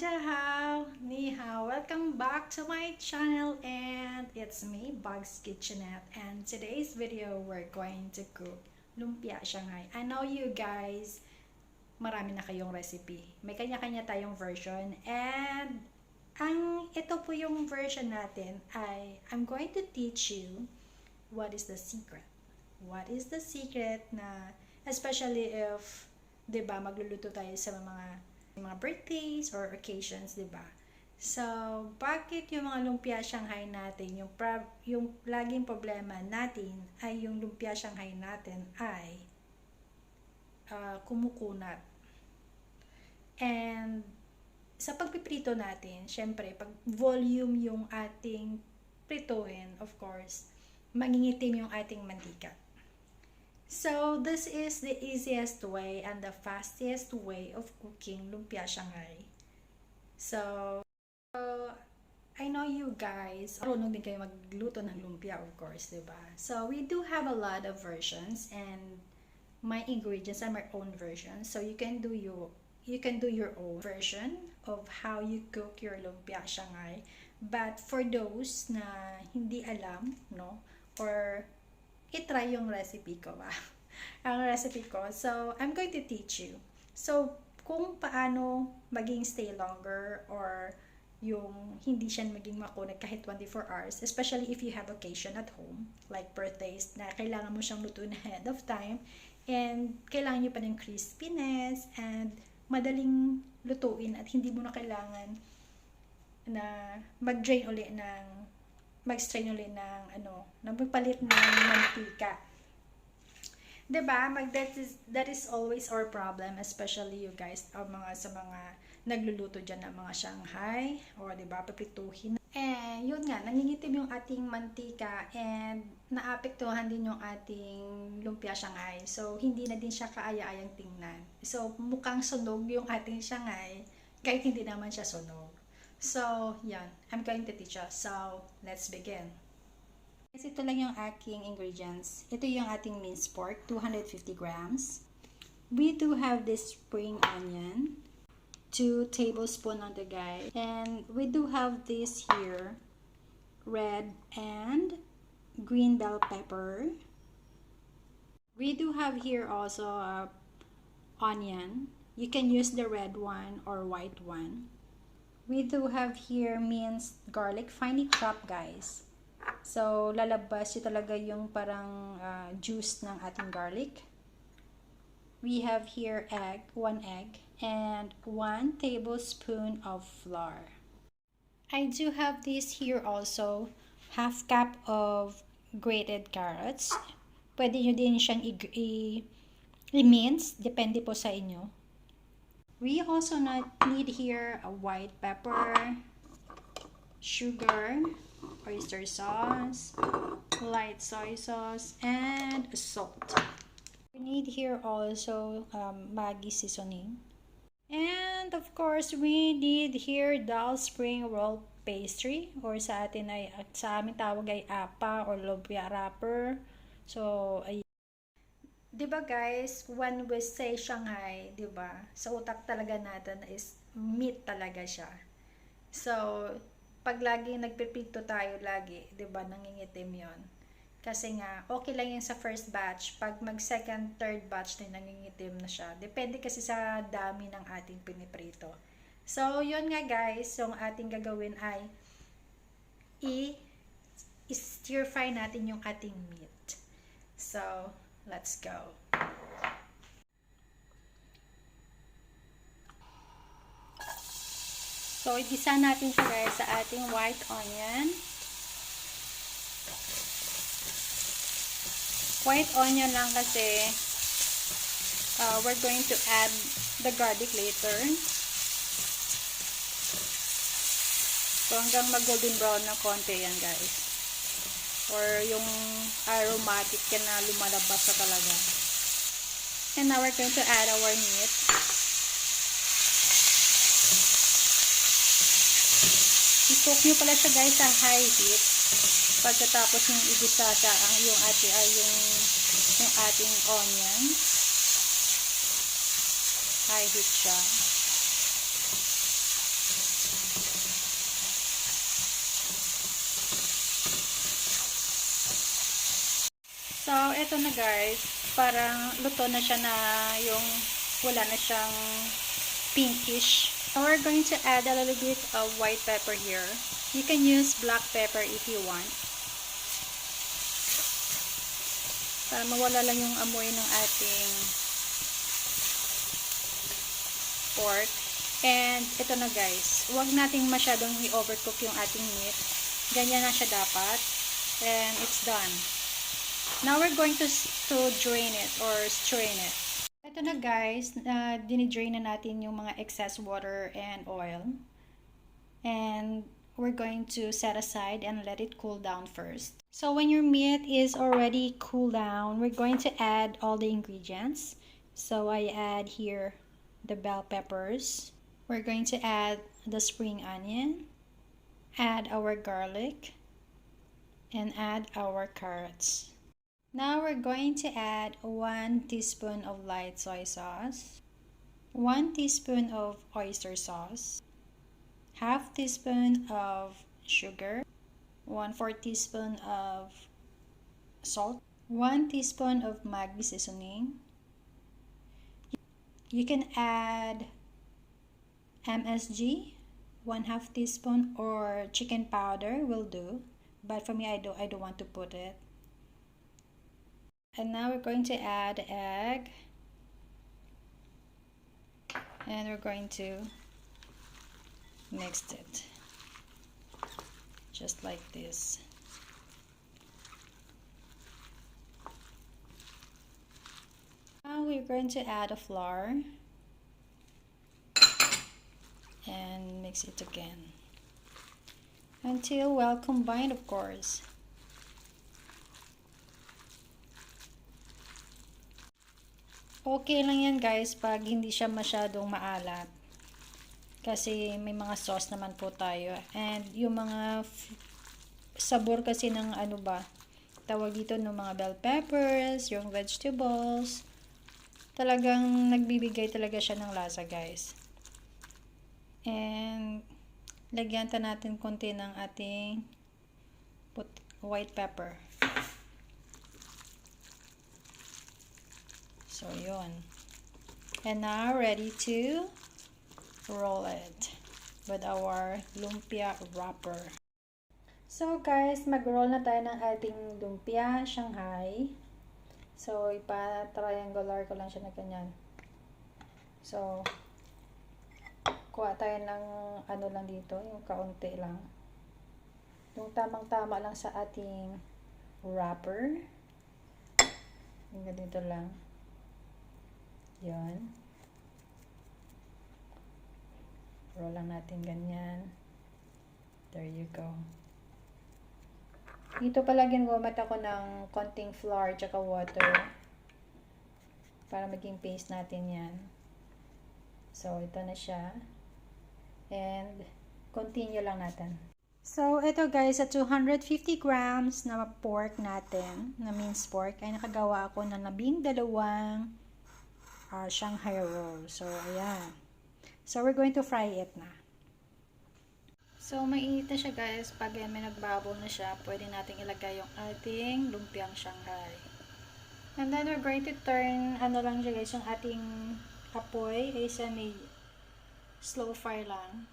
Dajahao, Ni hao, welcome back to my channel and it's me, Bugs Kitchenette and today's video we're going to cook lumpia Shanghai. I know you guys, marami na kayong recipe. May kanya-kanya tayong version and ang ito po yung version natin ay I'm going to teach you what is the secret. What is the secret na especially if 'di ba magluluto tayo sa mga mga birthdays or occasions, 'di ba? So, bakit yung mga lumpia Shanghai natin, yung pra- yung laging problema natin ay yung lumpia Shanghai natin ay ah, kumukunat. And sa pagpiprito natin, syempre, pag volume yung ating prituhin, of course, mangingitim yung ating mantika. So, this is the easiest way and the fastest way of cooking lumpia Shanghai. So, so, I know you guys, marunong din kayo magluto ng lumpia, of course, di ba? So, we do have a lot of versions and my ingredients are my own version. So, you can do your you can do your own version of how you cook your lumpia Shanghai. But for those na hindi alam, no, or itry yung recipe ko ba? ang recipe ko. So, I'm going to teach you. So, kung paano maging stay longer or yung hindi siya maging makunat kahit 24 hours, especially if you have occasion at home, like birthdays, na kailangan mo siyang lutuin ahead of time, and kailangan nyo pa ng crispiness, and madaling lutuin, at hindi mo na kailangan na mag-drain uli ng mag-strain uli ng ano, na magpalit ng mantika. 'Di ba? Mag that is that is always our problem, especially you guys, ang mga sa mga nagluluto diyan ng mga Shanghai or 'di ba, papituhin. Eh, yun nga, nangingitim yung ating mantika and naapektuhan din yung ating lumpia Shanghai. So, hindi na din siya kaaya-ayang tingnan. So, mukhang sunog yung ating Shanghai kahit hindi naman siya sunog. So, yan. I'm going to teach us. So, let's begin. Guys, ito lang yung aking ingredients. Ito yung ating minced pork, 250 grams. We do have this spring onion, 2 tablespoon on the guy. And we do have this here, red and green bell pepper. We do have here also a onion. You can use the red one or white one. We do have here minced garlic, finely chopped guys. So, lalabas yung talaga yung parang ah, juice ng ating garlic. We have here egg, one egg, and one tablespoon of flour. I do have this here also, half cup of grated carrots. Pwede nyo din siyang i-mince, depende po sa inyo. We also need here a white pepper, sugar, oyster sauce, light soy sauce, and salt. We need here also um, Maggi seasoning. And of course, we need here Dal Spring Roll pastry or sa atin ay sa amin tawag ay apa or lumpia wrapper. So, ay 'Di ba guys, when we say Shanghai, 'di ba? Sa utak talaga natin is meat talaga siya. So, pag lagi nagpipito tayo lagi, 'di ba, nangingitim 'yon. Kasi nga, okay lang yan sa first batch. Pag mag second, third batch na nangingitim na siya. Depende kasi sa dami ng ating piniprito. So, yun nga guys, yung ating gagawin ay i-stir fry natin yung ating meat. So, let's go. So, igisa natin siya guys sa ating white onion. White onion lang kasi uh, we're going to add the garlic later. So, hanggang mag-golden brown na konti yan guys. Or yung aromatic ka na lumalabas sa talaga. And now we're going to add our meat. I-cook nyo pala siya guys sa high heat. Pagkatapos yung igisa siya ang yung ati ay yung yung ating onion. High heat siya. So, eto na guys. Parang luto na siya na yung wala na siyang pinkish. So, we're going to add a little bit of white pepper here. You can use black pepper if you want. Para mawala lang yung amoy ng ating pork. And ito na guys, huwag nating masyadong i-overcook yung ating meat. Ganyan na siya dapat. And it's done. Now we're going to, to drain it or strain it. Ito na guys, uh, dinidrain na natin yung mga excess water and oil. And we're going to set aside and let it cool down first. So when your meat is already cool down, we're going to add all the ingredients. So I add here the bell peppers. We're going to add the spring onion, add our garlic, and add our carrots. Now we're going to add 1 teaspoon of light soy sauce, 1 teaspoon of oyster sauce, half teaspoon of sugar, 1 4 teaspoon of salt, 1 teaspoon of Maggi seasoning. You can add MSG, 1 half teaspoon or chicken powder will do. But for me I don't, I don't want to put it. And now we're going to add egg. And we're going to mix it. Just like this. Now we're going to add a flour and mix it again until well combined of course. Okay lang yan guys pag hindi siya masyadong maalat. Kasi may mga sauce naman po tayo. And yung mga sabor kasi ng ano ba, tawag dito ng mga bell peppers, yung vegetables. Talagang nagbibigay talaga siya ng lasa guys. And lagyan ta natin konti ng ating white pepper. So, yun. And now, ready to roll it with our lumpia wrapper. So, guys, mag-roll na tayo ng ating lumpia Shanghai. So, ipa-triangular ko lang siya na ganyan. So, kuha tayo ng ano lang dito, yung kaunti lang. Yung tamang-tama lang sa ating wrapper. Yung ganito lang. Yan. Roll lang natin ganyan. There you go. Dito pala ginamit ako ng konting flour tsaka water para maging paste natin yan. So, ito na siya. And, continue lang natin. So, ito guys, sa 250 grams na pork natin, na minced pork, ay nakagawa ako ng labing dalawang uh, Shanghai roll. So, ayan. So, we're going to fry it na. So, mainit siya guys. Pag yan may nagbabol na siya, pwede natin ilagay yung ating lumpiang Shanghai. And then, we're going to turn, ano lang siya guys, yung ating apoy ay may slow fire lang.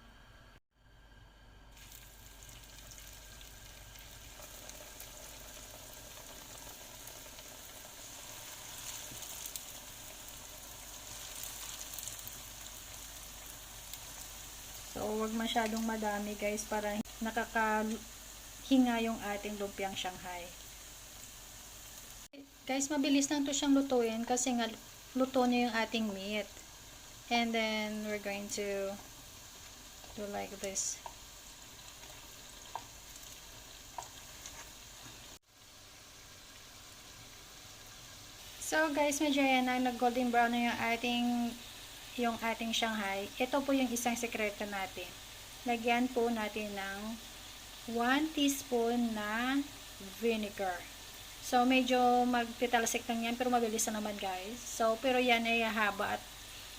Wag masyadong madami guys para nakakahinga yung ating lumpiang Shanghai. Guys, mabilis lang to siyang lutuin kasi nga luto na yung ating meat. And then, we're going to do like this. So guys, medyo yan na nag-golden brown na yung ating yung ating Shanghai. Ito po yung isang sekreto natin. Lagyan po natin ng 1 teaspoon na vinegar. So, medyo magtitalsik lang yan, pero mabilis na naman guys. So, pero yan ay haba at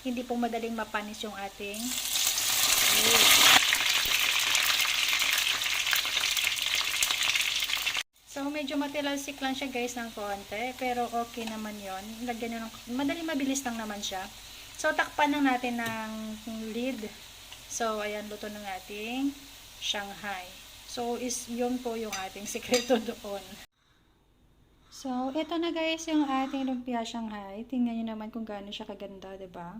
hindi po madaling mapanis yung ating. So, medyo matilalsik lang siya guys ng konti. Pero okay naman yon Lagyan nyo ng, madali mabilis lang naman siya. So, takpan lang natin ng lid. So, ayan, luto ng ating Shanghai. So, is yun po yung ating sekreto doon. So, ito na guys yung ating lumpia Shanghai. Tingnan nyo naman kung gaano siya kaganda, ba?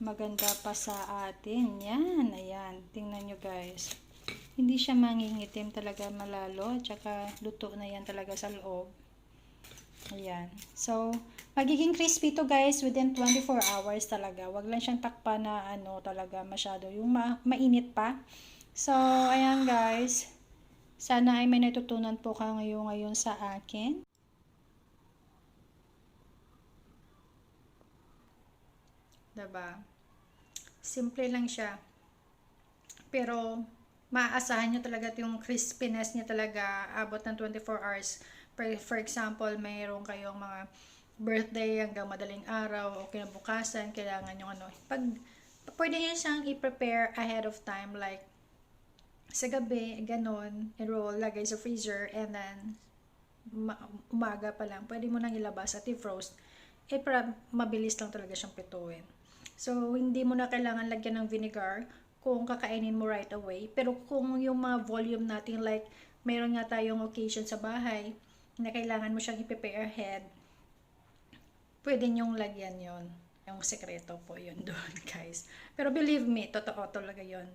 Maganda pa sa atin. Yan, ayan. Tingnan nyo guys. Hindi siya mangingitim talaga malalo. Tsaka luto na yan talaga sa loob. Ayan. So, magiging crispy to guys within 24 hours talaga. Wag lang siyang takpan na ano talaga masyado. Yung ma mainit pa. So, ayan guys. Sana ay may natutunan po kayo ngayon sa akin. Diba? Simple lang siya. Pero, maaasahan nyo talaga yung crispiness niya talaga abot ng 24 hours. For, example, mayroon kayong mga birthday hanggang madaling araw o kinabukasan, kailangan yung ano. Pag, pwede nyo siyang i-prepare ahead of time like sa gabi, ganun, enroll, lagay sa freezer, and then ma- umaga pa lang, pwede mo nang ilabas at i-frost. Eh, para mabilis lang talaga siyang pituin. So, hindi mo na kailangan lagyan ng vinegar kung kakainin mo right away. Pero kung yung mga volume natin, like, mayroon nga tayong occasion sa bahay na kailangan mo siyang i-prepare ahead, pwede nyong lagyan yon Yung sekreto po yun doon, guys. Pero believe me, totoo talaga yon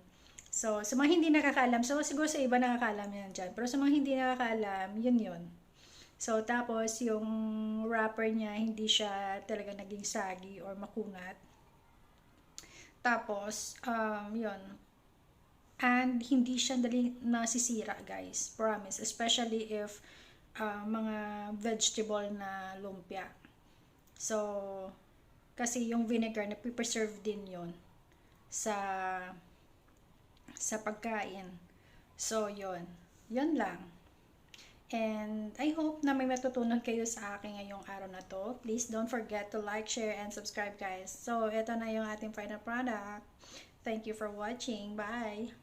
So, sa mga hindi nakakaalam, so siguro sa iba nakakaalam yan dyan. Pero sa mga hindi nakakaalam, yun yun. So, tapos yung wrapper niya, hindi siya talaga naging sagi or makunat. Tapos, um, yun. And hindi siya dali nasisira, guys. Promise. Especially if uh, mga vegetable na lumpia. So, kasi yung vinegar, na preserve din yon sa sa pagkain. So, yon Yun lang. And I hope na may matutunan kayo sa akin ngayong araw na to. Please don't forget to like, share, and subscribe guys. So, ito na yung ating final product. Thank you for watching. Bye!